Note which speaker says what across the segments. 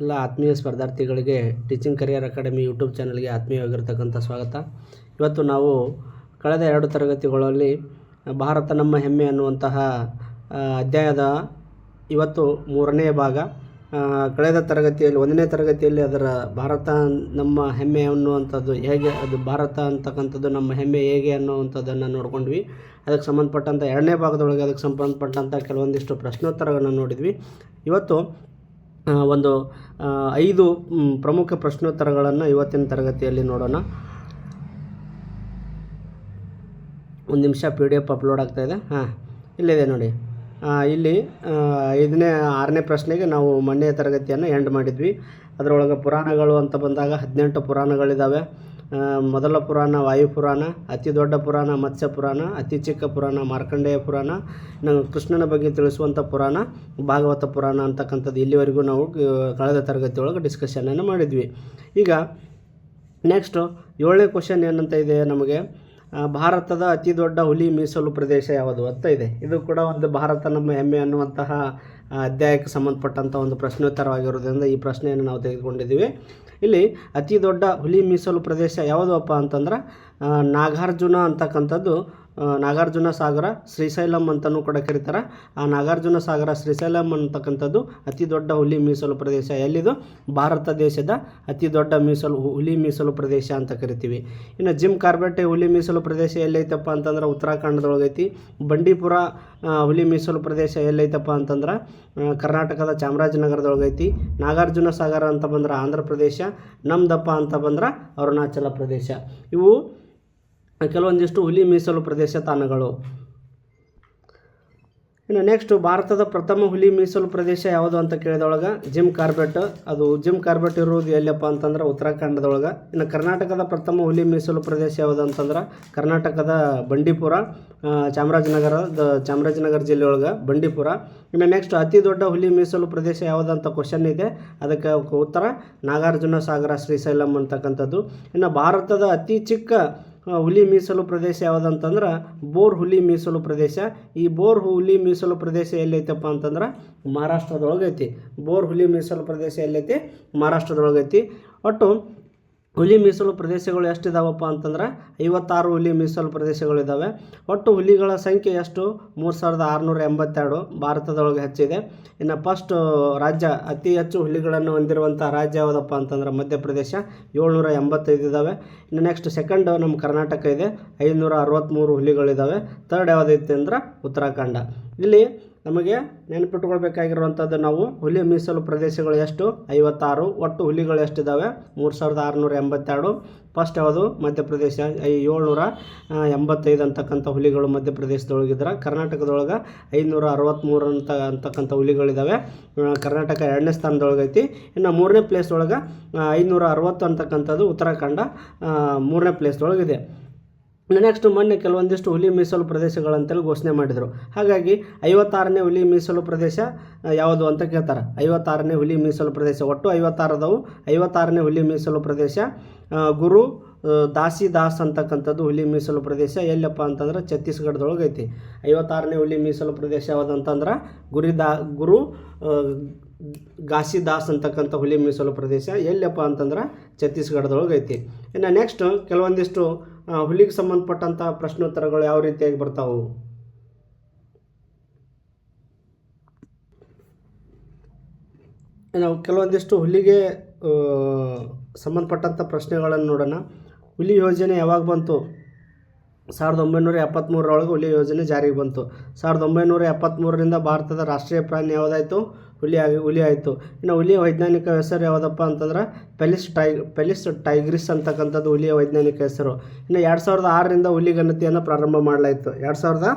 Speaker 1: ಎಲ್ಲ ಆತ್ಮೀಯ ಸ್ಪರ್ಧಾರ್ಥಿಗಳಿಗೆ ಟೀಚಿಂಗ್ ಕರಿಯರ್ ಅಕಾಡೆಮಿ ಯೂಟ್ಯೂಬ್ ಚಾನಲ್ಗೆ ಆತ್ಮೀಯವಾಗಿರ್ತಕ್ಕಂಥ ಸ್ವಾಗತ. ಇವತ್ತು ನಾವು ಕಳೆದ ಎರಡು ತರಗತಿಗಳಲ್ಲಿ ಭಾರತ ನಮ್ಮ ಹೆಮ್ಮೆ ಅನ್ನುವಂತಹ ಅಧ್ಯಾಯದ ಇವತ್ತು ಮೂರನೇ ಭಾಗ ಕಳೆದ ತರಗತಿಯಲ್ಲಿ, ಒಂದನೇ ತರಗತಿಯಲ್ಲಿ ಅದರ ಭಾರತ ನಮ್ಮ ಹೆಮ್ಮೆ ಅನ್ನುವಂಥದ್ದು ಹೇಗೆ, ಅದು ಭಾರತ ಅಂತಕ್ಕಂಥದ್ದು ನಮ್ಮ ಹೆಮ್ಮೆ ಹೇಗೆ ಅನ್ನುವಂಥದ್ದನ್ನು ನೋಡ್ಕೊಂಡ್ವಿ. ಅದಕ್ಕೆ ಸಂಬಂಧಪಟ್ಟಂಥ ಎರಡನೇ ಭಾಗದೊಳಗೆ ಅದಕ್ಕೆ ಸಂಬಂಧಪಟ್ಟಂಥ ಕೆಲವೊಂದಿಷ್ಟು ಪ್ರಶ್ನೋತ್ತರಗಳನ್ನು ನೋಡಿದ್ವಿ. ಇವತ್ತು ಒಂದು ಐದು ಪ್ರಮುಖ ಪ್ರಶ್ನೋತ್ತರಗಳನ್ನು ಇವತ್ತಿನ ತರಗತಿಯಲ್ಲಿ ನೋಡೋಣ. ಒಂದು ನಿಮಿಷ ಪಿ ಡಿ ಎಫ್ ಅಪ್ಲೋಡ್ ಆಗ್ತಾಯಿದೆ ಹಾಂ, ಇಲ್ಲಿದೆ ನೋಡಿ. ಇಲ್ಲಿ ಐದನೇ, ಆರನೇ ಪ್ರಶ್ನೆಗೆ ನಾವು ಮೊನ್ನೆಯ ತರಗತಿಯನ್ನು ಎಂಡ್ ಮಾಡಿದ್ವಿ. ಅದರೊಳಗೆ ಪುರಾಣಗಳು ಅಂತ ಬಂದಾಗ ಹದಿನೆಂಟು ಪುರಾಣಗಳಿದ್ದಾವೆ ಮೊದಲ ಪುರಾಣ, ವಾಯು ಪುರಾಣ, ಅತಿ ದೊಡ್ಡ ಪುರಾಣ, ಮತ್ಸ್ಯ ಪುರಾಣ, ಅತಿ ಚಿಕ್ಕ ಪುರಾಣ, ಮಾರ್ಕಂಡೇಯ ಪುರಾಣ ನಾವು ಕೃಷ್ಣನ ಬಗ್ಗೆ ತಿಳಿಸುವಂಥ ಪುರಾಣ, ಭಾಗವತ ಪುರಾಣ ಅಂತಕ್ಕಂಥದ್ದು ಇಲ್ಲಿವರೆಗೂ ನಾವು ಕಳೆದ ತರಗತಿಯೊಳಗೆ ಡಿಸ್ಕಷನನ್ನು ಮಾಡಿದ್ವಿ. ಈಗ ನೆಕ್ಸ್ಟು ಏಳನೇ ಕ್ವಶನ್ ಏನಂತ ಇದೆ ನಮಗೆ? ಭಾರತದ ಅತಿ ದೊಡ್ಡ ಹುಲಿ ಮೀಸಲು ಪ್ರದೇಶ ಯಾವುದು ಅಂತ ಇದೆ. ಇದು ಕೂಡ ಒಂದು ಭಾರತ ನಮ್ಮ ಹೆಮ್ಮೆ ಅನ್ನುವಂತಹ ಅಧ್ಯಾಯಕ್ಕೆ ಸಂಬಂಧಪಟ್ಟಂಥ ಒಂದು ಪ್ರಶ್ನೋತ್ತರವಾಗಿರೋದ್ರಿಂದ ಈ ಪ್ರಶ್ನೆಯನ್ನು ನಾವು ತೆಗೆದುಕೊಂಡಿದ್ದೀವಿ. ಇಲ್ಲಿ ಅತಿ ದೊಡ್ಡ ಹುಲಿ ಮೀಸಲು ಪ್ರದೇಶ ಯಾವುದಪ್ಪ ಅಂತಂದ್ರೆ ನಾಗಾರ್ಜುನ ಅಂತಕ್ಕಂಥದ್ದು ನಾಗಾರ್ಜುನ ಸಾಗರ, ಶ್ರೀಶೈಲಂ ಅಂತಲೂ ಕೂಡ ಕರೀತಾರೆ. ಆ, ನಾಗಾರ್ಜುನ ಸಾಗರ, ಶ್ರೀಶೈಲಂ ಅಂತಕ್ಕಂಥದ್ದು ಅತಿ ದೊಡ್ಡ ಹುಲಿ ಮೀಸಲು ಪ್ರದೇಶ. ಎಲ್ಲಿದು? ಭಾರತ ದೇಶದ ಅತಿ ದೊಡ್ಡ ಮೀಸಲು ಹುಲಿ ಮೀಸಲು ಪ್ರದೇಶ ಅಂತ ಕರಿತೀವಿ. ಇನ್ನು ಜಿಮ್ ಕಾರ್ಬೆಟ್ ಹುಲಿ ಮೀಸಲು ಪ್ರದೇಶ ಎಲ್ಲೈತಪ್ಪ ಅಂತಂದ್ರೆ ಉತ್ತರಾಖಂಡದೊಳಗೈತಿ ಬಂಡೀಪುರ ಹುಲಿ ಮೀಸಲು ಪ್ರದೇಶ ಎಲ್ಲೈತಪ್ಪ ಅಂತಂದ್ರೆ ಕರ್ನಾಟಕದ ಚಾಮರಾಜನಗರದೊಳಗೈತಿ ನಾಗಾರ್ಜುನ ಸಾಗರ ಅಂತ ಬಂದ್ರೆ ಆಂಧ್ರ ಪ್ರದೇಶ, ನಮ್ದಪ್ಪ ಅಂತ ಬಂದ್ರೆ ಅರುಣಾಚಲ ಪ್ರದೇಶ. ಇವು ಕೆಲವೊಂದಿಷ್ಟು ಹುಲಿ ಮೀಸಲು ಪ್ರದೇಶ ತಾಣಗಳು. ಇನ್ನು ನೆಕ್ಸ್ಟ್ ಭಾರತದ ಪ್ರಥಮ ಹುಲಿ ಮೀಸಲು ಪ್ರದೇಶ ಯಾವುದು ಅಂತ ಕೇಳಿದೊಳಗೆ ಜಿಮ್ ಕಾರ್ಬೆಟ್. ಅದು ಜಿಮ್ ಕಾರ್ಬೆಟ್ ಇರುವುದು ಎಲ್ಲಪ್ಪ ಅಂತಂದ್ರೆ ಉತ್ತರಾಖಂಡದೊಳಗೆ. ಇನ್ನು ಕರ್ನಾಟಕದ ಪ್ರಥಮ ಹುಲಿ ಮೀಸಲು ಪ್ರದೇಶ ಯಾವುದು ಅಂತಂದ್ರೆ ಕರ್ನಾಟಕದ ಬಂಡೀಪುರ ಚಾಮರಾಜನಗರದ, ಚಾಮರಾಜನಗರ ಜಿಲ್ಲೆಯೊಳಗೆ ಬಂಡೀಪುರ. ಇನ್ನು ನೆಕ್ಸ್ಟ್ ಅತಿ ದೊಡ್ಡ ಹುಲಿ ಮೀಸಲು ಪ್ರದೇಶ ಯಾವುದಂತ ಕ್ವಶನ್ ಇದೆ. ಅದಕ್ಕೆ ಉತ್ತರ ನಾಗಾರ್ಜುನ ಸಾಗರ ಶ್ರೀಶೈಲಂ ಅಂತಕ್ಕಂಥದ್ದು. ಇನ್ನು ಭಾರತದ ಅತಿ ಚಿಕ್ಕ ಹುಲಿ ಮೀಸಲು ಪ್ರದೇಶ ಯಾವುದಂತಂದ್ರೆ? ಬೋರ್ ಹುಲಿ ಮೀಸಲು ಪ್ರದೇಶ. ಈ ಬೋರ್ ಹುಲಿ ಮೀಸಲು ಪ್ರದೇಶ ಎಲ್ಲೈತಪ್ಪ ಅಂತಂದ್ರೆ ಮಹಾರಾಷ್ಟ್ರದೊಳಗೈತಿ. ಬೋರ್ ಹುಲಿ ಮೀಸಲು ಪ್ರದೇಶ ಎಲ್ಲೈತಿ ಮಹಾರಾಷ್ಟ್ರದೊಳಗೈತಿ. ಒಟ್ಟು ಹುಲಿ ಮೀಸಲು ಪ್ರದೇಶಗಳು ಎಷ್ಟಿದಾವಪ್ಪ ಅಂತಂದ್ರೆ ಐವತ್ತಾರು ಹುಲಿ ಮೀಸಲು ಪ್ರದೇಶಗಳಿದ್ದಾವೆ ಒಟ್ಟು ಹುಲಿಗಳ ಸಂಖ್ಯೆ ಎಷ್ಟು? ಮೂರು ಸಾವಿರದ ಆರುನೂರ ಎಂಬತ್ತೆರಡು ಭಾರತದೊಳಗೆ ಹೆಚ್ಚಿದೆ. ಇನ್ನು ಫಸ್ಟ್ ರಾಜ್ಯ, ಅತಿ ಹೆಚ್ಚು ಹುಲಿಗಳನ್ನು ಹೊಂದಿರುವಂಥ ರಾಜ್ಯ ಯಾವುದಪ್ಪ ಅಂತಂದ್ರೆ ಮಧ್ಯಪ್ರದೇಶ. ಏಳ್ನೂರ ಎಂಬತ್ತೈದು ಇದ್ದಾವೆ ಇನ್ನು ನೆಕ್ಸ್ಟ್ ಸೆಕೆಂಡ್ ನಮ್ಮ ಕರ್ನಾಟಕ ಇದೆ. ಐನೂರ ಅರವತ್ತ್ಮೂರು ಹುಲಿಗಳಿದ್ದಾವೆ ತರ್ಡ್ ಯಾವುದೈತೆ ಅಂದ್ರೆ ಉತ್ತರಾಖಂಡ. ಇಲ್ಲಿ ನಮಗೆ ನೆನಪಿಟ್ಕೊಳ್ಬೇಕಾಗಿರುವಂಥದ್ದು ನಾವು ಹುಲಿ ಮೀಸಲು ಪ್ರದೇಶಗಳು ಎಷ್ಟು? ಐವತ್ತಾರು. ಒಟ್ಟು ಹುಲಿಗಳು ಎಷ್ಟಿದ್ದಾವೆ ಮೂರು ಸಾವಿರದ ಆರುನೂರ ಎಂಬತ್ತೆರಡು. ಫಸ್ಟ್ ಯಾವುದು? ಮಧ್ಯಪ್ರದೇಶ. ಏಳ್ನೂರ ಎಂಬತ್ತೈದು ಅಂತಕ್ಕಂಥ ಹುಲಿಗಳು ಮಧ್ಯಪ್ರದೇಶದೊಳಗಿದ್ರೆ ಕರ್ನಾಟಕದೊಳಗೆ ಐನೂರ ಅರವತ್ತ್ಮೂರು ಅಂತ, ಅಂತಕ್ಕಂಥ ಹುಲಿಗಳಿದ್ದಾವೆ ಕರ್ನಾಟಕ ಎರಡನೇ ಸ್ಥಾನದೊಳಗೈತಿ ಇನ್ನು ಮೂರನೇ ಪ್ಲೇಸ್ ಒಳಗೆ ಐನೂರ ಅರವತ್ತು ಅಂತಕ್ಕಂಥದ್ದು ಉತ್ತರಾಖಂಡ ಮೂರನೇ ಪ್ಲೇಸ್ದೊಳಗಿದೆ ನೆಕ್ಸ್ಟ್ ಮೊನ್ನೆ ಕೆಲವೊಂದಿಷ್ಟು ಹುಲಿ ಮೀಸಲು ಪ್ರದೇಶಗಳಂತೇಳಿ ಘೋಷಣೆ ಮಾಡಿದರು. ಹಾಗಾಗಿ ಐವತ್ತಾರನೇ ಹುಲಿ ಮೀಸಲು ಪ್ರದೇಶ ಯಾವುದು ಅಂತ ಕೇಳ್ತಾರೆ. ಐವತ್ತಾರನೇ ಹುಲಿ ಮೀಸಲು ಪ್ರದೇಶ ಒಟ್ಟು ಐವತ್ತಾರದವು ಐವತ್ತಾರನೇ ಹುಲಿ ಮೀಸಲು ಪ್ರದೇಶ ಗುರು ಆ, ದಾಸಿ ದಾಸ್ ಅಂತಕ್ಕಂಥದ್ದು ಹುಲಿ ಮೀಸಲು ಪ್ರದೇಶ ಎಲ್ಲಪ್ಪ ಅಂತಂದ್ರೆ ಛತ್ತೀಸ್ಗಢದೊಳಗೆ ಐತಿ. ಐವತ್ತಾರನೇ ಹುಲಿ ಮೀಸಲು ಪ್ರದೇಶ ಯಾವುದಂತಂದ್ರೆ ಗುರಿ ದಾ ಗುರು ಘಾಸಿದಾಸ್ ಅಂತಕ್ಕಂಥ ಹುಲಿ ಮೀಸಲು ಪ್ರದೇಶ ಎಲ್ಲಪ್ಪ ಅಂತಂದ್ರೆ ಛತ್ತೀಸ್ಗಢದೊಳಗೆ ಐತಿ. ಇನ್ನು ನೆಕ್ಸ್ಟ್ ಕೆಲವೊಂದಿಷ್ಟು ಹುಲಿಗೆ ಸಂಬಂಧಪಟ್ಟಂಥ ಪ್ರಶ್ನೋತ್ತರಗಳು ಯಾವ ರೀತಿಯಾಗಿ ಬರ್ತಾವು? ನಾವು ಕೆಲವೊಂದಿಷ್ಟು ಹುಲಿಗೆ ಸಂಬಂಧಪಟ್ಟಂಥ ಪ್ರಶ್ನೆಗಳನ್ನು ನೋಡೋಣ. ಹುಲಿ ಯೋಜನೆ ಯಾವಾಗ ಬಂತು? ಸಾವಿರದ ಒಂಬೈನೂರ ಎಪ್ಪತ್ತ್ಮೂರರೊಳಗೆ ಹುಲಿ ಯೋಜನೆ ಜಾರಿಗೆ ಬಂತು. ಸಾವಿರದ ಒಂಬೈನೂರ ಎಪ್ಪತ್ತ್ಮೂರರಿಂದ ಭಾರತದ ರಾಷ್ಟ್ರೀಯ ಪ್ರಾಣಿ ಯಾವುದಾಯಿತು? ಹುಲಿ ಆಗಿ ಹುಲಿ ಆಯಿತು. ಇನ್ನು ಹುಲಿಯ ವೈಜ್ಞಾನಿಕ ಹೆಸರು ಯಾವುದಪ್ಪ ಅಂತಂದ್ರೆ ಪೆಲಿಸ್ ಟೈ ಪೆಲಿಸ್ ಟೈಗ್ರಿಸ್ ಅಂತಕ್ಕಂಥದ್ದು ಹುಲಿಯ ವೈಜ್ಞಾನಿಕ ಹೆಸರು. ಇನ್ನು ಎರಡು ಸಾವಿರದ ಆರರಿಂದ ಹುಲಿ ಗಣತಿಯನ್ನು ಪ್ರಾರಂಭ ಮಾಡಲಾಯಿತು. ಎರಡು ಸಾವಿರದ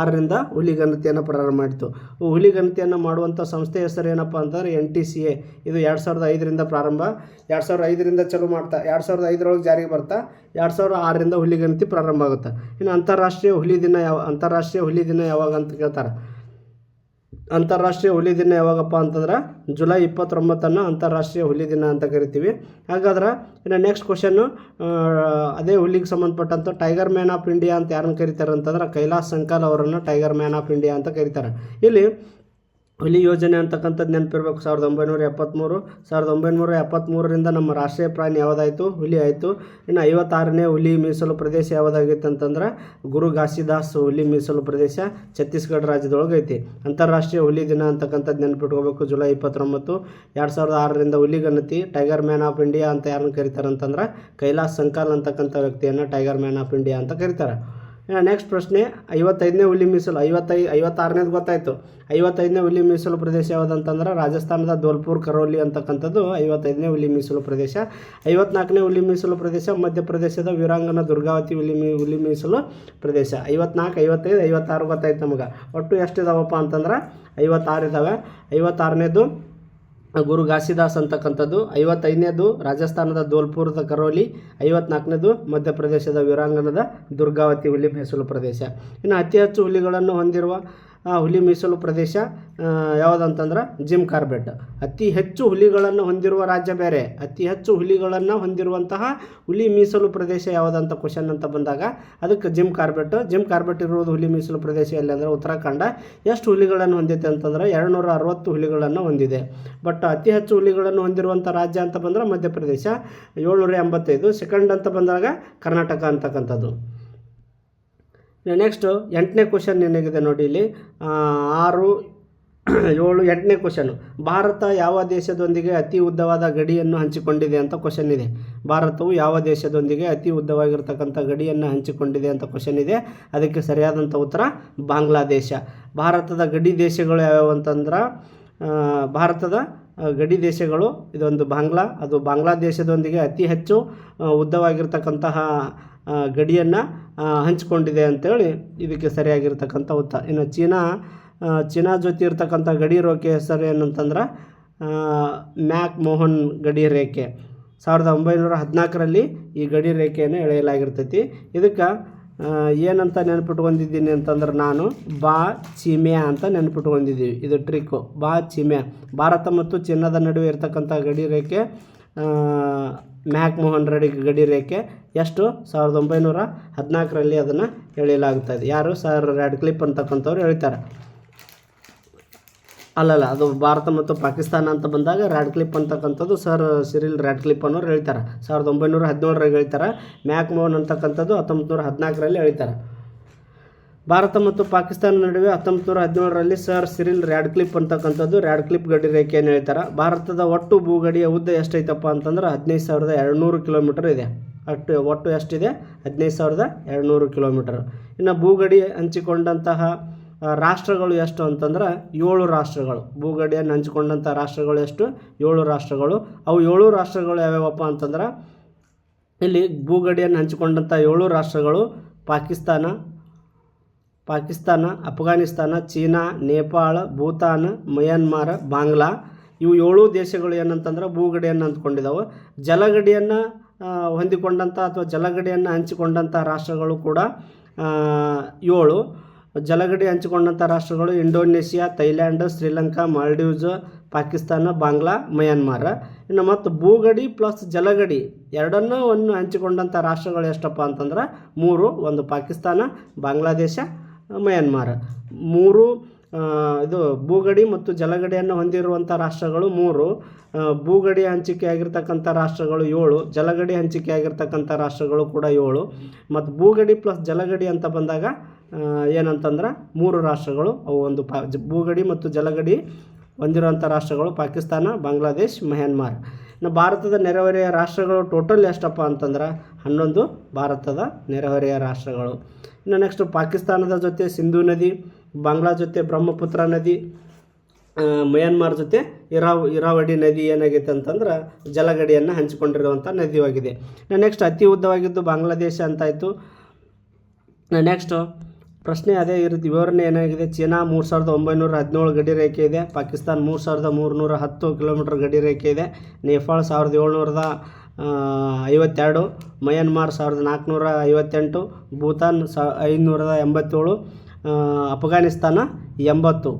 Speaker 1: ಆರರಿಂದ ಹುಲಿ ಗಣತಿಯನ್ನು ಪ್ರಾರಂಭ ಮಾಡಿತು. ಹುಲಿ ಗಣತಿಯನ್ನು ಮಾಡುವಂಥ ಸಂಸ್ಥೆ ಹೆಸರು ಏನಪ್ಪ ಅಂತಂದರೆ ಎನ್ ಟಿ ಸಿ ಎ. ಇದು ಎರಡು ಸಾವಿರದ ಐದರಿಂದ ಪ್ರಾರಂಭ, ಎರಡು ಸಾವಿರದ ಐದರಿಂದ ಚಾಲು ಮಾಡ್ತಾ, ಎರಡು ಸಾವಿರದ ಐದರೊಳಗೆ ಜಾರಿಗೆ ಬರ್ತಾ, ಎರಡು ಸಾವಿರದ ಆರರಿಂದ ಹುಲಿ ಗಣತಿ ಪ್ರಾರಂಭ ಆಗುತ್ತೆ. ಇನ್ನು ಅಂತಾರಾಷ್ಟ್ರೀಯ ಹುಲಿ ದಿನ ಯಾವ ಅಂತಾರಾಷ್ಟ್ರೀಯ ಹುಲಿ ದಿನ ಯಾವಾಗ ಅಂತ ಕೇಳ್ತಾರೆ? ಅಂತಾರಾಷ್ಟ್ರೀಯ ಹುಲಿ ದಿನ ಯಾವಾಗಪ್ಪ ಅಂತಂದ್ರೆ ಜುಲೈ ಇಪ್ಪತ್ತೊಂಬತ್ತನ್ನು ಅಂತಾರಾಷ್ಟ್ರೀಯ ಹುಲಿ ದಿನ ಅಂತ ಕರಿತೀವಿ. ಹಾಗಾದ್ರೆ ಇನ್ನು ನೆಕ್ಸ್ಟ್ ಕ್ವಶನ್ನು ಅದೇ ಹುಲಿಗೆ ಸಂಬಂಧಪಟ್ಟಂಥ ಟೈಗರ್ ಮ್ಯಾನ್ ಆಫ್ ಇಂಡಿಯಾ ಅಂತ ಯಾರನ್ನು ಕರೀತಾರೆ ಅಂತಂದ್ರೆ ಕೈಲಾಸ್ ಸಂಕಾಲ್ ಅವರನ್ನು ಟೈಗರ್ ಮ್ಯಾನ್ ಆಫ್ ಇಂಡಿಯಾ ಅಂತ ಕರೀತಾರೆ. ಇಲ್ಲಿ ಹುಲಿ ಯೋಜನೆ ಅಂತಕ್ಕಂಥದ್ದು ನೆನಪಿರ್ಬೇಕು. ಸಾವಿರದ ಒಂಬೈನೂರ ಎಪ್ಪತ್ತ್ಮೂರು ಸಾವಿರದ ಒಂಬೈನೂರ ಎಪ್ಪತ್ತ್ಮೂರರಿಂದ ನಮ್ಮ ರಾಷ್ಟ್ರೀಯ ಪ್ರಾಣಿ ಯಾವುದಾಯಿತು? ಹುಲಿ ಆಯಿತು. ಇನ್ನು ಐವತ್ತಾರನೇ ಹುಲಿ ಮೀಸಲು ಪ್ರದೇಶ ಯಾವುದಾಗಿತ್ತು ಅಂತಂದ್ರೆ ಗುರು ಘಾಸಿದಾಸ್ ಹುಲಿ ಮೀಸಲು ಪ್ರದೇಶ ಛತ್ತೀಸ್ಗಢ ರಾಜ್ಯದೊಳಗೆ ಐತಿ. ಅಂತಾರಾಷ್ಟ್ರೀಯ ಹುಲಿ ದಿನ ಅಂತಕ್ಕಂಥದ್ದು ನೆನಪಿಟ್ಕೋಬೇಕು. ಜುಲೈ ಇಪ್ಪತ್ತೊಂಬತ್ತು, ಎರಡು ಸಾವಿರದ ಆರರಿಂದ ಹುಲಿ ಗಣತಿ, ಟೈಗರ್ ಮ್ಯಾನ್ ಆಫ್ ಇಂಡಿಯಾ ಅಂತ ಯಾರನ್ನು ಕರೀತಾರೆ ಅಂತಂದ್ರೆ ಕೈಲಾಸ್ ಸಂಕಾಲ್ ಅಂತಕ್ಕಂಥ ವ್ಯಕ್ತಿಯನ್ನು ಟೈಗರ್ ಮ್ಯಾನ್ ಆಫ್ ಇಂಡಿಯಾ ಅಂತ ಕರೀತಾರೆ. ನೆಕ್ಸ್ಟ್ ಪ್ರಶ್ನೆ. ಐವತ್ತೈದನೇ ಹುಲಿ ಮೀಸಲು, ಐವತ್ತೈ, ಐವತ್ತಾರನೇದು ಗೊತ್ತಾಯಿತು. ಐವತ್ತೈದನೇ ಹುಲಿ ಮೀಸಲು ಪ್ರದೇಶ ಯಾವುದಂತಂದ್ರೆ ರಾಜಸ್ಥಾನದ ಧೋಲ್ಪುರ್ ಕರೋಲಿ ಅಂತಕ್ಕಂಥದ್ದು ಐವತ್ತೈದನೇ ಹುಲಿ ಮೀಸಲು ಪ್ರದೇಶ. ಐವತ್ನಾಲ್ಕನೇ ಹುಲಿ ಮೀಸಲು ಪ್ರದೇಶ ಮಧ್ಯಪ್ರದೇಶದ ವೀರಾಂಗನ ದುರ್ಗಾವತಿ ಹುಲಿ ಮೀ, ಹುಲಿ ಮೀಸಲು ಪ್ರದೇಶ. ಐವತ್ನಾಲ್ಕು, ಐವತ್ತೈದು, ಐವತ್ತಾರು ಗೊತ್ತಾಯ್ತು ನಮಗೆ. ಒಟ್ಟು ಎಷ್ಟಿದಾವಪ್ಪ ಅಂತಂದ್ರೆ ಐವತ್ತಾರು ಇದ್ದಾವೆ ಐವತ್ತಾರನೇದು ಗುರು ಘಾಸಿದಾಸ್ ಅಂತಕ್ಕಂಥದ್ದು, ಐವತ್ತೈದನೇದು ರಾಜಸ್ಥಾನದ ಧೋಲ್ಪುರದ ಕರೋಲಿ, ಐವತ್ನಾಲ್ಕನೇದು ಮಧ್ಯಪ್ರದೇಶದ ವೀರಾಂಗಣದ ದುರ್ಗಾವತಿ ಹುಲಿ ಮೀಸಲು ಪ್ರದೇಶ. ಇನ್ನು ಅತಿ ಹೆಚ್ಚು ಹುಲಿಗಳನ್ನು ಹೊಂದಿರುವ ಹುಲಿ ಮೀಸಲು ಪ್ರದೇಶ ಯಾವುದಂತಂದ್ರೆ ಜಿಮ್ ಕಾರ್ಬೆಟ್ ಅತಿ ಹೆಚ್ಚು ಹುಲಿಗಳನ್ನು ಹೊಂದಿರುವ ರಾಜ್ಯ ಬೇರೆ. ಅತಿ ಹೆಚ್ಚು ಹುಲಿಗಳನ್ನು ಹೊಂದಿರುವಂತಹ ಹುಲಿ ಮೀಸಲು ಪ್ರದೇಶ ಯಾವುದಂತ ಕ್ವಶನ್ ಅಂತ ಬಂದಾಗ ಅದಕ್ಕೆ ಜಿಮ್ ಕಾರ್ಬೆಟ್ ಜಿಮ್ ಕಾರ್ಬೆಟ್ ಇರುವುದು ಹುಲಿ ಮೀಸಲು ಪ್ರದೇಶ ಎಲ್ಲಿ ಅಂದರೆ ಉತ್ತರಾಖಂಡ. ಎಷ್ಟು ಹುಲಿಗಳನ್ನು ಹೊಂದಿದೆ ಅಂತಂದ್ರೆ ಎರಡುನೂರ ಅರವತ್ತು ಹುಲಿಗಳನ್ನು ಹೊಂದಿದೆ. ಬಟ್ ಅತಿ ಹೆಚ್ಚು ಹುಲಿಗಳನ್ನು ಹೊಂದಿರುವಂಥ ರಾಜ್ಯ ಅಂತ ಬಂದರೆ ಮಧ್ಯಪ್ರದೇಶ. ಏಳ್ನೂರ ಎಂಬತ್ತೈದು. ಸೆಕೆಂಡ್ ಅಂತ ಬಂದಾಗ ಕರ್ನಾಟಕ ಅಂತಕ್ಕಂಥದ್ದು. ನೆಕ್ಸ್ಟು ಎಂಟನೇ ಕ್ವಶನ್ ಏನಾಗಿದೆ ನೋಡಿ ಇಲ್ಲಿ. ಆರು, ಏಳು, ಎಂಟನೇ ಕ್ವಶನು ಭಾರತ ಯಾವ ದೇಶದೊಂದಿಗೆ ಅತಿ ಉದ್ದವಾದ ಗಡಿಯನ್ನು ಹಂಚಿಕೊಂಡಿದೆ ಅಂತ ಕ್ವಶನ್ ಇದೆ. ಭಾರತವು ಯಾವ ದೇಶದೊಂದಿಗೆ ಅತಿ ಉದ್ದವಾಗಿರ್ತಕ್ಕಂಥ ಗಡಿಯನ್ನು ಹಂಚಿಕೊಂಡಿದೆ ಅಂತ ಕ್ವಶನ್ ಇದೆ. ಅದಕ್ಕೆ ಸರಿಯಾದಂಥ ಉತ್ತರ, ಬಾಂಗ್ಲಾದೇಶ. ಭಾರತದ ಗಡಿ ದೇಶಗಳು ಯಾವ್ಯಾವು ಅಂತಂದ್ರೆ ಭಾರತದ ಗಡಿ ದೇಶಗಳು, ಇದೊಂದು ಬಾಂಗ್ಲಾ. ಅದು ಬಾಂಗ್ಲಾದೇಶದೊಂದಿಗೆ ಅತಿ ಹೆಚ್ಚು ಉದ್ದವಾಗಿರ್ತಕ್ಕಂತಹ ಗಡಿಯನ್ನು ಹಂಚಿಕೊಂಡಿದೆ ಅಂತೇಳಿ ಇದಕ್ಕೆ ಸರಿಯಾಗಿರ್ತಕ್ಕಂಥ ಉತ್ತ ಇನ್ನು ಚೀನಾ ಚೀನಾ ಜೊತೆ ಇರ್ತಕ್ಕಂಥ ಗಡಿ ರೇಖೆ ಹೆಸರು ಏನಂತಂದ್ರೆ ಮ್ಯಾಕ್ ಮೋಹನ್ ಗಡಿ ರೇಖೆ. ಸಾವಿರದ ಒಂಬೈನೂರ ಹದಿನಾಲ್ಕರಲ್ಲಿ ಈ ಗಡಿ ರೇಖೆಯನ್ನು ಎಳೆಯಲಾಗಿರ್ತೈತಿ. ಇದಕ್ಕೆ ಏನಂತ ನೆನ್ಪಿಟ್ಕೊಂಡಿದ್ದೀನಿ ಅಂತಂದ್ರೆ ನಾನು, ಬಾ ಚೀಮೆ ಅಂತ ನೆನ್ಪಿಟ್ಕೊಂಡಿದ್ದೀವಿ. ಇದು ಟ್ರಿಕ್ಕು. ಬಾ ಚೀಮೆ ಭಾರತ ಮತ್ತು ಚೀನಾದ ನಡುವೆ ಇರತಕ್ಕಂಥ ಗಡಿ ರೇಖೆ ಮ್ಯಾಕ್ ಮೋಹನ್ ರೆಡ್ಡಿ ಗಡಿ ರೇಖೆ ಎಷ್ಟು? ಸಾವಿರದ ಒಂಬೈನೂರ ಹದಿನಾಲ್ಕರಲ್ಲಿ ಅದನ್ನು ಎಳೆಯಲಾಗುತ್ತದೆ ಯಾರು? ಸರ್ ರ್ಯಾಡ್ ಕ್ಲಿಪ್ ಅಂತಕ್ಕಂಥವ್ರು ಹೇಳ್ತಾರೆ ಅಲ್ಲಲ್ಲ, ಅದು ಭಾರತ ಮತ್ತು ಪಾಕಿಸ್ತಾನ ಅಂತ ಬಂದಾಗ ರ್ಯಾಡ್ ಕ್ಲಿಪ್ ಅಂತಕ್ಕಂಥದ್ದು ಸರ್ ಸಿರಿಲ್ ರ್ಯಾಡ್ ಕ್ಲಿಪ್ ಅನ್ನೋರು ಹೇಳ್ತಾರೆ ಸಾವಿರದ ಒಂಬೈನೂರ ಹದಿನೇಳರಾಗ ಹೇಳ್ತಾರೆ ಮ್ಯಾಕ್ ಮೋಹನ್ ಅಂತಕ್ಕಂಥದ್ದು ಹತ್ತೊಂಬತ್ತು ನೂರ ಹದಿನಾಲ್ಕರಲ್ಲಿ ಹೇಳ್ತಾರೆ ಭಾರತ ಮತ್ತು ಪಾಕಿಸ್ತಾನ ನಡುವೆ ಹತ್ತೊಂಬತ್ತು ನೂರ ಹದಿನೇಳರಲ್ಲಿ ಸರ್ ಸಿರಿಲ್ ರ್ಯಾಡ್ ಕ್ಲಿಪ್ ಅಂತಕ್ಕಂಥದ್ದು. ರ್ಯಾಡ್ ಕ್ಲಿಪ್ ಗಡಿ ರೇಖೆಯನ್ನು ಹೇಳ್ತಾರೆ. ಭಾರತದ ಒಟ್ಟು ಭೂಗಡಿಯ ಉದ್ದ ಎಷ್ಟೈತಪ್ಪ ಅಂತಂದ್ರೆ ಹದಿನೈದು ಸಾವಿರದ ಎರಡುನೂರು ಕಿಲೋಮೀಟರ್ ಇದೆ. ಅಷ್ಟು ಒಟ್ಟು ಎಷ್ಟಿದೆ? ಹದಿನೈದು ಸಾವಿರದ ಎರಡುನೂರು ಕಿಲೋಮೀಟರ್. ಇನ್ನು ಭೂಗಡಿ ಹಂಚಿಕೊಂಡಂತಹ ರಾಷ್ಟ್ರಗಳು ಎಷ್ಟು ಅಂತಂದ್ರೆ ಏಳು ರಾಷ್ಟ್ರಗಳು. ಭೂಗಡಿಯನ್ನು ಹಂಚಿಕೊಂಡಂಥ ರಾಷ್ಟ್ರಗಳು ಎಷ್ಟು? ಏಳು ರಾಷ್ಟ್ರಗಳು. ಅವು ಏಳು ರಾಷ್ಟ್ರಗಳು ಯಾವ್ಯಾವಪ್ಪ ಅಂತಂದ್ರೆ, ಇಲ್ಲಿ ಭೂಗಡಿಯನ್ನು ಹಂಚಿಕೊಂಡಂಥ ಏಳು ರಾಷ್ಟ್ರಗಳು ಪಾಕಿಸ್ತಾನ ಪಾಕಿಸ್ತಾನ, ಅಫ್ಘಾನಿಸ್ತಾನ, ಚೀನಾ, ನೇಪಾಳ, ಭೂತಾನ್, ಮಯನ್ಮಾರ್, ಬಾಂಗ್ಲಾ ಇವು ಏಳು ದೇಶಗಳು ಏನಂತಂದ್ರೆ ಭೂಗಡಿಯನ್ನು ಅಂದ್ಕೊಂಡಿದ್ದಾವೆ ಜಲಗಡಿಯನ್ನು ಹೊಂದಿಕೊಂಡಂಥ ಅಥವಾ ಜಲಗಡಿಯನ್ನು ಹಂಚಿಕೊಂಡಂಥ ರಾಷ್ಟ್ರಗಳು ಕೂಡ ಏಳು. ಜಲಗಡಿ ಹಂಚಿಕೊಂಡಂಥ ರಾಷ್ಟ್ರಗಳು Indonesia, Thailand, Sri Lanka, Maldives, Pakistan, Bangla, Myanmar. ಇನ್ನು ಮತ್ತು ಭೂಗಡಿ ಪ್ಲಸ್ ಜಲಗಡಿ ಎರಡನ್ನೂ ಒಂದು ಹಂಚಿಕೊಂಡಂಥ ರಾಷ್ಟ್ರಗಳು ಎಷ್ಟಪ್ಪ ಅಂತಂದ್ರೆ ಮೂರು. ಒಂದು ಪಾಕಿಸ್ತಾನ, ಬಾಂಗ್ಲಾದೇಶ ಮಯನ್ಮಾರ್. ಮೂರು ಇದು ಭೂಗಡಿ ಮತ್ತು ಜಲಗಡಿಯನ್ನು ಹೊಂದಿರುವಂಥ ರಾಷ್ಟ್ರಗಳು ಮೂರು. ಭೂಗಡಿ ಹಂಚಿಕೆ ಆಗಿರ್ತಕ್ಕಂಥ ರಾಷ್ಟ್ರಗಳು ಏಳು, ಜಲಗಡಿ ಹಂಚಿಕೆ ಆಗಿರ್ತಕ್ಕಂಥ ರಾಷ್ಟ್ರಗಳು ಕೂಡ ಏಳು. ಮತ್ತು ಭೂಗಡಿ ಪ್ಲಸ್ ಜಲಗಡಿ ಅಂತ ಬಂದಾಗ ಏನಂತಂದ್ರೆ ಮೂರು ರಾಷ್ಟ್ರಗಳು ಅವು ಒಂದು ಪಾ, ಭೂಗಡಿ ಮತ್ತು ಜಲಗಡಿ ಹೊಂದಿರುವಂಥ ರಾಷ್ಟ್ರಗಳು ಪಾಕಿಸ್ತಾನ, ಬಾಂಗ್ಲಾದೇಶ್, ಮಯನ್ಮಾರ್. ಭಾರತದ ನೆರೆಹೊರೆಯ ರಾಷ್ಟ್ರಗಳು ಟೋಟಲ್ ಎಷ್ಟಪ್ಪ ಅಂತಂದ್ರೆ ಹನ್ನೊಂದು ಭಾರತದ ನೆರೆಹೊರೆಯ ರಾಷ್ಟ್ರಗಳು. ಇನ್ನು ನೆಕ್ಸ್ಟ್ ಪಾಕಿಸ್ತಾನದ ಜೊತೆ ಸಿಂಧೂ ನದಿ, ಬಾಂಗ್ಲಾ ಜೊತೆ ಬ್ರಹ್ಮಪುತ್ರ ನದಿ ಮಯನ್ಮಾರ್ ಜೊತೆ ಇರಾವ್ ಇರಾವಡಿ ನದಿ ಏನಾಗೈತೆ ಅಂತಂದ್ರೆ ಜಲಗಡಿಯನ್ನು ಹಂಚಿಕೊಂಡಿರುವಂಥ ನದಿಯಾಗಿದೆ. ನೆಕ್ಸ್ಟ್ ಅತಿ ಉದ್ದವಾಗಿದ್ದು ಬಾಂಗ್ಲಾದೇಶ ಅಂತಾಯಿತು ನೆಕ್ಸ್ಟು ಪ್ರಶ್ನೆ ಅದೇ ಇರುತ್ತೆ. ವಿವರಣೆ ಏನಾಗಿದೆ? ಚೀನಾ ಮೂರು ಸಾವಿರದ ಒಂಬೈನೂರ ಹದಿನೇಳು ಗಡಿ ರೇಖೆ ಇದೆ. ಪಾಕಿಸ್ತಾನ ಮೂರು ಸಾವಿರದ ಮೂರುನೂರ ಹತ್ತು ಕಿಲೋಮೀಟ್ರ್ ಗಡಿ ರೇಖೆ ಇದೆ. ನೇಪಾಳ ಸಾವಿರದ ಏಳ್ನೂರದ ಐವತ್ತೆರಡು. ಮಯನ್ಮಾರ್ ಸಾವಿರದ ನಾಲ್ಕುನೂರ ಐವತ್ತೆಂಟು. ಭೂತಾನ್ ಸ, ಐನೂರದ ಎಂಬತ್ತೇಳು. ಅಫ್ಘಾನಿಸ್ತಾನ ಎಂಬತ್ತು.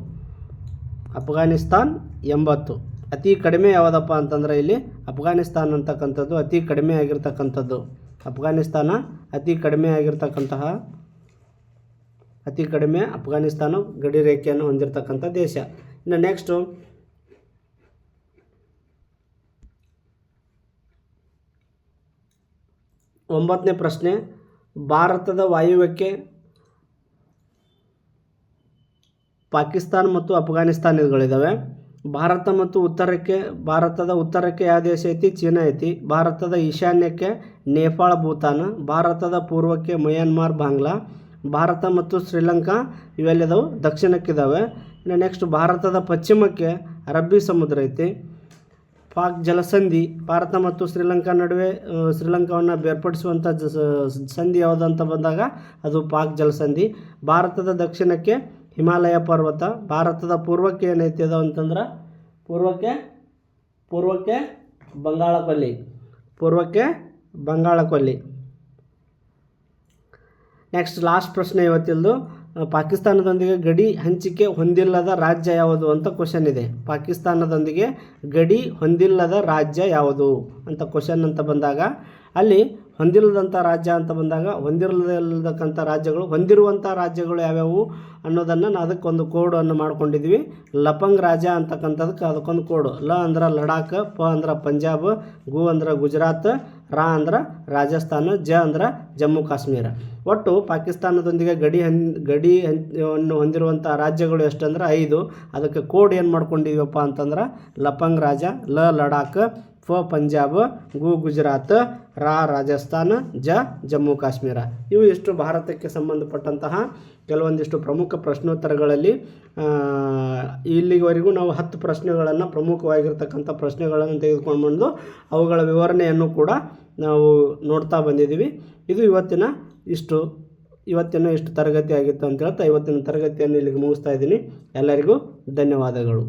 Speaker 1: ಅಫ್ಘಾನಿಸ್ತಾನ್ ಎಂಬತ್ತು. ಅತಿ ಕಡಿಮೆ ಯಾವುದಪ್ಪ ಅಂತಂದರೆ ಇಲ್ಲಿ ಅಫ್ಘಾನಿಸ್ತಾನ್ ಅಂತಕ್ಕಂಥದ್ದು ಅತಿ ಕಡಿಮೆ ಆಗಿರ್ತಕ್ಕಂಥದ್ದು. ಅಫ್ಘಾನಿಸ್ತಾನ ಅತಿ ಕಡಿಮೆ ಆಗಿರ್ತಕ್ಕಂತಹ ಅತಿ ಕಡಿಮೆ ಅಫ್ಘಾನಿಸ್ತಾನ ಗಡಿ ರೇಖೆಯನ್ನು ಹೊಂದಿರತಕ್ಕಂಥ ದೇಶ. ಇನ್ನು ನೆಕ್ಸ್ಟು ಒಂಬತ್ತನೇ ಪ್ರಶ್ನೆ, ಭಾರತದ ವಾಯುವ್ಯಕ್ಕೆ ಪಾಕಿಸ್ತಾನ ಮತ್ತು ಅಫ್ಘಾನಿಸ್ತಾನಗಳಿದ್ದಾವೆ ಭಾರತ ಮತ್ತು ಉತ್ತರಕ್ಕೆ, ಭಾರತದ ಉತ್ತರಕ್ಕೆ ಯಾವ ದೇಶ ಐತಿ? ಚೀನಾ ಐತಿ. ಭಾರತದ ಈಶಾನ್ಯಕ್ಕೆ ನೇಪಾಳ, ಭೂತಾನ್. ಭಾರತದ ಪೂರ್ವಕ್ಕೆ ಮಯನ್ಮಾರ್, ಬಾಂಗ್ಲಾ. ಭಾರತ ಮತ್ತು ಶ್ರೀಲಂಕಾ ಇವೆಲ್ಲದವು ದಕ್ಷಿಣಕ್ಕಿದ್ದಾವೆ ಇನ್ನು ನೆಕ್ಸ್ಟ್ ಭಾರತದ ಪಶ್ಚಿಮಕ್ಕೆ ಅರಬ್ಬಿ ಸಮುದ್ರ ಐತಿ. ಪಾಕ್ ಜಲಸಂಧಿ, ಭಾರತ ಮತ್ತು ಶ್ರೀಲಂಕಾ ನಡುವೆ ಶ್ರೀಲಂಕಾವನ್ನು ಬೇರ್ಪಡಿಸುವಂಥ ಸಂಧಿ ಯಾವುದಂತ ಬಂದಾಗ ಅದು ಪಾಕ್ ಜಲಸಂಧಿ. ಭಾರತದ ದಕ್ಷಿಣಕ್ಕೆ ಹಿಮಾಲಯ ಪರ್ವತ, ಭಾರತದ ಪೂರ್ವಕ್ಕೆ ಏನೈತಿ ಅದು ಅಂತಂದ್ರೆ ಪೂರ್ವಕ್ಕೆ ಪೂರ್ವಕ್ಕೆ ಬಂಗಾಳ ಕೊಲ್ಲಿ ಪೂರ್ವಕ್ಕೆ ಬಂಗಾಳ ಕೊಲ್ಲಿ ನೆಕ್ಸ್ಟ್ ಲಾಸ್ಟ್ ಪ್ರಶ್ನೆ ಇವತ್ತಿಲ್ದು. ಪಾಕಿಸ್ತಾನದೊಂದಿಗೆ ಗಡಿ ಹಂಚಿಕೆ ಹೊಂದಿಲ್ಲದ ರಾಜ್ಯ ಯಾವುದು ಅಂತ ಕ್ವಶನ್ ಇದೆ. ಪಾಕಿಸ್ತಾನದೊಂದಿಗೆ ಗಡಿ ಹೊಂದಿಲ್ಲದ ರಾಜ್ಯ ಯಾವುದು ಅಂತ ಕ್ವಶನ್ ಅಂತ ಬಂದಾಗ, ಅಲ್ಲಿ ಹೊಂದಿಲ್ಲದಂಥ ರಾಜ್ಯ ಅಂತ ಬಂದಾಗ, ಹೊಂದಿರಲಿಲ್ಲದಕ್ಕಂಥ ರಾಜ್ಯಗಳು ಹೊಂದಿರುವಂಥ ರಾಜ್ಯಗಳು ಯಾವ್ಯಾವು ಅನ್ನೋದನ್ನು ನಾವು ಅದಕ್ಕೊಂದು ಕೋಡನ್ನು ಮಾಡ್ಕೊಂಡಿದ್ವಿ. ಲಪಂಗ್ ರಾಜ್ಯ ಅಂತಕ್ಕಂಥದಕ್ಕೆ ಅದಕ್ಕೊಂದು ಕೋಡು ಲ ಅಂದ್ರೆ ಲಡಾಖ್, ಪ ಅಂದ್ರೆ ಪಂಜಾಬ್, ಗು ಅಂದ್ರೆ ಗುಜರಾತ್ ರಾ ಅಂದ್ರೆ ರಾಜಸ್ಥಾನ, ಜ ಅಂದ್ರೆ ಜಮ್ಮು ಕಾಶ್ಮೀರ. ಒಟ್ಟು ಪಾಕಿಸ್ತಾನದೊಂದಿಗೆ ಗಡಿ ಹನ್, ಗಡಿ ಹಂಚವನ್ನು ಹೊಂದಿರುವಂಥ ರಾಜ್ಯಗಳು ಎಷ್ಟಂದ್ರೆ ಐದು. ಅದಕ್ಕೆ ಕೋಡ್ ಏನು ಮಾಡ್ಕೊಂಡಿವಪ್ಪ ಅಂತಂದ್ರೆ ಲಪಂಗ್ ರಾಜ, ಲ ಲಡಾಖ್ ಫ ಪಂಜಾಬ್, ಗು ಗುಜರಾತ್, ರಾ ರಾಜಸ್ಥಾನ, ಜ ಜಮ್ಮು ಕಾಶ್ಮೀರ. ಇವು ಇಷ್ಟು ಭಾರತಕ್ಕೆ ಸಂಬಂಧಪಟ್ಟಂತಹ ಕೆಲವೊಂದಿಷ್ಟು ಪ್ರಮುಖ ಪ್ರಶ್ನೋತ್ತರಗಳಲ್ಲಿ ಇಲ್ಲಿವರೆಗೂ ನಾವು ಹತ್ತು ಪ್ರಶ್ನೆಗಳನ್ನು ಪ್ರಮುಖವಾಗಿರ್ತಕ್ಕಂಥ ಪ್ರಶ್ನೆಗಳನ್ನು ತೆಗೆದುಕೊಂಡು ಬಂದು ಅವುಗಳ ವಿವರಣೆಯನ್ನು ಕೂಡ ನಾವು ನೋಡ್ತಾ ಬಂದಿದ್ದೀವಿ. ಇದು ಇವತ್ತಿನ ಇಷ್ಟು ಇವತ್ತಿನ ಇಷ್ಟು ತರಗತಿ ಆಗಿತ್ತು ಅಂತ ಹೇಳ್ತಾ, ಇವತ್ತಿನ ತರಗತಿಯನ್ನು ಇಲ್ಲಿಗೆ ಮುಗಿಸ್ತಾ ಇದ್ದೀನಿ. ಎಲ್ಲರಿಗೂ ಧನ್ಯವಾದಗಳು.